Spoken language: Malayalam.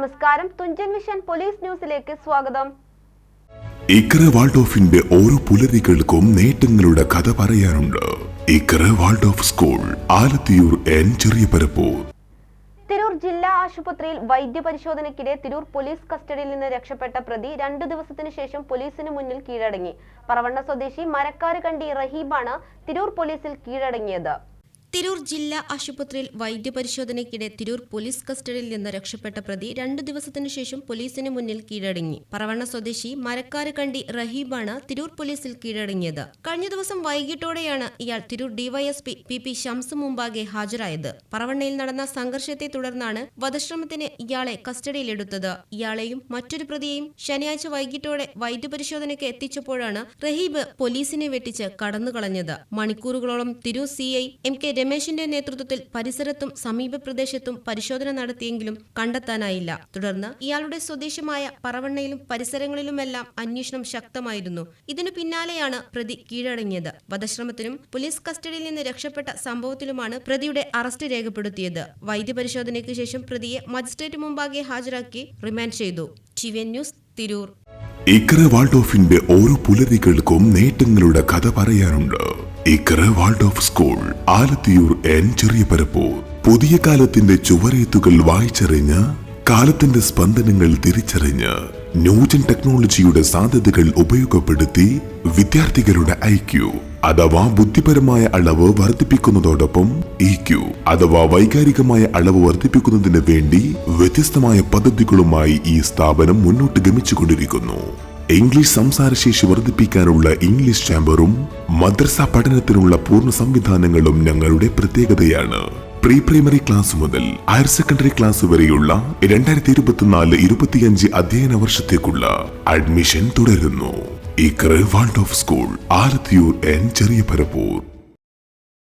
നമസ്കാരം. തുഞ്ചൻ വിഷൻ പോലീസ് ന്യൂസിലേക്ക് സ്വാഗതം. ഇക്കറ വാൾഡോഫിന്റെ ഓരോ പുലരികൾക്കും നേട്ടങ്ങളുടെ കഥ പറയാനുണ്ട്. Ikkara Waldorf school Alathiyur N ചെറിയ പരപ്പൂർ തിരൂർ ജില്ലാ ആശുപത്രിയിൽ വൈദ്യപരിശോധനയ്ക്കിടെ തിരൂർ പോലീസ് കസ്റ്റഡിയിൽ നിന്ന് രക്ഷപ്പെട്ട പ്രതി രണ്ടു ദിവസത്തിനു ശേഷം പോലീസിന് മുന്നിൽ കീഴടങ്ങി. പറവണ്ണ സ്വദേശി മരക്കാര് കണ്ടി റഹീബാണ് തിരൂർ പോലീസിൽ കീഴടങ്ങിയത്. തിരൂർ ജില്ലാ ആശുപത്രിയിൽ വൈദ്യപരിശോധനയ്ക്കിടെ തിരൂർ പോലീസ് കസ്റ്റഡിയിൽ നിന്ന് രക്ഷപ്പെട്ട പ്രതി രണ്ടു ദിവസത്തിനു ശേഷം പോലീസിന് മുന്നിൽ കീഴടങ്ങി. പറവണ്ണ സ്വദേശി മരക്കാര് കണ്ടി റഹീബാണ് തിരൂർ പോലീസിൽ കീഴടങ്ങിയത്. കഴിഞ്ഞ ദിവസം വൈകിട്ടോടെയാണ് ഇയാൾ Tirur DYSP P P Shams മുമ്പാകെ ഹാജരായത്. പറവണ്ണയിൽ നടന്ന സംഘർഷത്തെ തുടർന്നാണ് വധശ്രമത്തിന് ഇയാളെ കസ്റ്റഡിയിലെടുത്തത്. ഇയാളെയും മറ്റൊരു പ്രതിയെയും ശനിയാഴ്ച വൈകിട്ടോടെ വൈദ്യപരിശോധനയ്ക്ക് എത്തിച്ചപ്പോഴാണ് റഹീബ് പോലീസിനെ വെട്ടിച്ച് കടന്നുകളഞ്ഞത്. മണിക്കൂറുകളോളം തിരൂർ സി എം കെ രമേശിന്റെ നേതൃത്വത്തിൽ പരിസരത്തും സമീപ പ്രദേശത്തും പരിശോധന നടത്തിയെങ്കിലും കണ്ടെത്താനായില്ല. തുടർന്ന് ഇയാളുടെ സ്വദേശമായ പറവണ്ണയിലും പരിസരങ്ങളിലുമെല്ലാം അന്വേഷണം ശക്തമായിരുന്നു. ഇതിനു പിന്നാലെയാണ് പ്രതി കീഴടങ്ങിയത്. വധശ്രമത്തിനും പോലീസ് കസ്റ്റഡിയിൽ നിന്ന് രക്ഷപ്പെട്ട സംഭവത്തിലുമാണ് പ്രതിയുടെ അറസ്റ്റ് രേഖപ്പെടുത്തിയത്. വൈദ്യപരിശോധനയ്ക്ക് ശേഷം പ്രതിയെ മജിസ്ട്രേറ്റ് മുമ്പാകെ ഹാജരാക്കി റിമാൻഡ് ചെയ്തു. T V N news Tirur. Ikkara വാൾഡോഫിന്റെ ഓരോ പുലരികൾക്കും നേട്ടങ്ങളുടെ കഥ പറയാനുണ്ട്. Ikkara of school Alathiyur N ചെറിയ പരപ്പൂർ പുതിയ കാലത്തിന്റെ ചുവരെത്തുകൾ വായിച്ചറിഞ്ഞ് കാലത്തിന്റെ സ്പന്ദനങ്ങൾ തിരിച്ചറിഞ്ഞ് ന്യൂജൻ ടെക്നോളജിയുടെ സാധ്യതകൾ ഉപയോഗപ്പെടുത്തി വിദ്യാർത്ഥികളുടെ ഐക്യു അഥവാ ബുദ്ധിപരമായ അളവ് വർദ്ധിപ്പിക്കുന്നതോടൊപ്പം ഇ ക്യു അഥവാ വൈകാരികമായ അളവ് വർദ്ധിപ്പിക്കുന്നതിന് വേണ്ടി വ്യത്യസ്തമായ പദ്ധതികളുമായി ഈ സ്ഥാപനം മുന്നോട്ട് ഗമിച്ചുകൊണ്ടിരിക്കുന്നു. ഇംഗ്ലീഷ് സംസാരശേഷി വർദ്ധിപ്പിക്കാനുള്ള ഇംഗ്ലീഷ് ചാമ്പറും മദ്രസ പഠനത്തിനുള്ള പൂർണ സംവിധാനങ്ങളും ഞങ്ങളുടെ പ്രത്യേകതയാണ്. പ്രീ പ്രൈമറി ക്ലാസ് മുതൽ ഹയർ സെക്കൻഡറി ക്ലാസ് വരെയുള്ള രണ്ടായിരത്തി ഇരുപത്തിനാല് ഇരുപത്തിയഞ്ച് അധ്യയന വർഷത്തേക്കുള്ള അഡ്മിഷൻ തുടരുന്നു. ഇക്കറ് walled of school Alathiyur N ചെറിയ പരപ്പൂർ